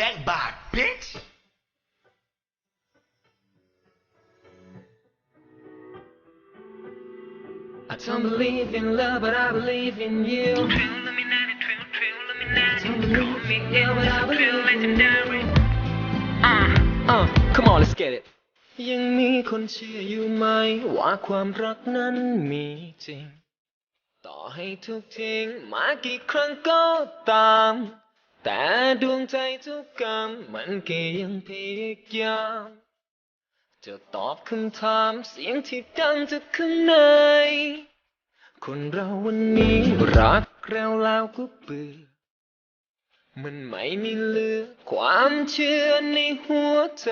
back by bitch. I don't believe in love, but I believe in you. I don't believe in you, but I believe in you. Uh, uh, come on, let's get it. ยังมีคนเชื่ออยู่ไหม ว่าความรักนั้นมีจริง ต่อให้ทุกทิ้งมากี่ครั้งก็ตาม แต่ดวงใจทุกกรรมมันก็ยังพยายามจะตอบคำถามเสียงที่ดังจากข้างใน คนเราวันนี้รักแล้วแล้วก็เบื่อ มันไม่มีเหลือความเชื่อในหัวใจ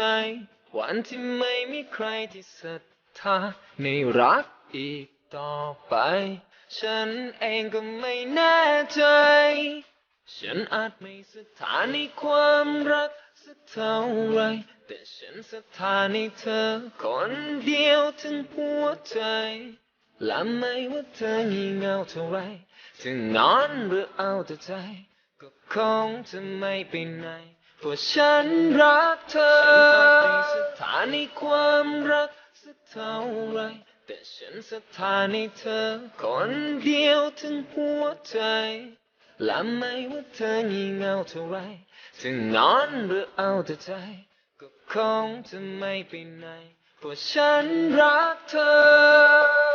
วันที่ไม่มีใครที่ศรัทธาในรักอีกต่อไป ฉันเองก็ไม่แน่ใจ ฉันอาจไม่ศรัทธาในความรักสักเท่าไร แต่ฉันศรัทธาในเธอคนเดียวถึงหัวใจ และไม่ว่าเธองี่เง่าเท่าไรจะนอนหรือเอาแต่ใจ ก็คงจะไม่ไปไหน เพราะฉันรักเธอ ฉันอาจไม่ศรัทธาในความรักสักเท่าไร แต่ฉันศรัทธาในเธอคนเดียวถึงหัวใจ และไม่ว่าเธองี่เง่าเท่าไรจะนอนหรือเอาแต่ใจ ก็คงจะไม่ไปไหน เพราะฉันรักเธอ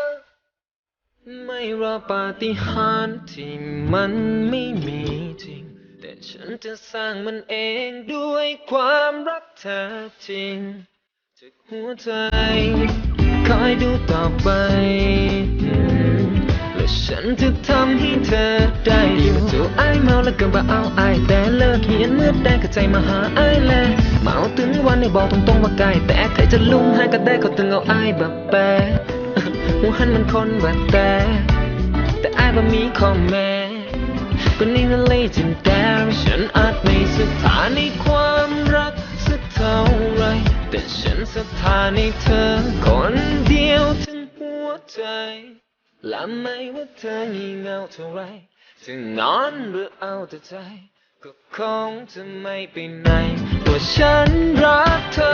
ไม่รอปาฏิหาริย์ที่มันไม่มีจริง แต่ฉันจะสร้างมันเองด้วยความรักแท้จริง จากหัวใจ คอยดูต่อไป บ่เอาไอแต่เลิกเขียนเมื่อแดงก็ใจมาหาไอ้ายแลเมาถึงวันให้บอกตรงๆว่าไกลแต่ใครจะลุ่มให้ก็ได้ก็ตึงเอาไอ้ายแบบแปรหัวหันมันคนแบบแต่แต่ไอ้ายบ่มีข้อแม้ก็นี่นั่นเลยจินแต่ฉันอาจไม่ศรัทธาในความรักสักเท่าไรแต่ฉันศรัทธาในเธอคนเดียวถึงหัวใจและไม่ว่าเธองี่เงาเท่าไร จะนอนหรือเอาแต่ใจ ก็คงจะไม่ไปไหนเพราะฉันรักเธอ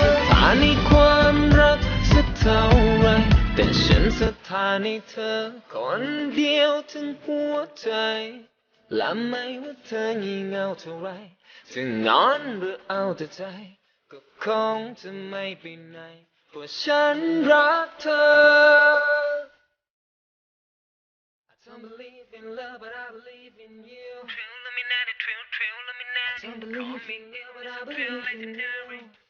ศรัทธาในความรักสักเท่าไรแต่ฉันศรัทธาในเธอคนเดียวถึงหัวใจและไม่ว่าเธองี่เง่าเท่าไรจะนอนหรือเอาแต่ใจก็คงจะไม่ไปไหนเพราะฉันรักเธอ love, but I believe in you. I don't believe in you, but I believe in you.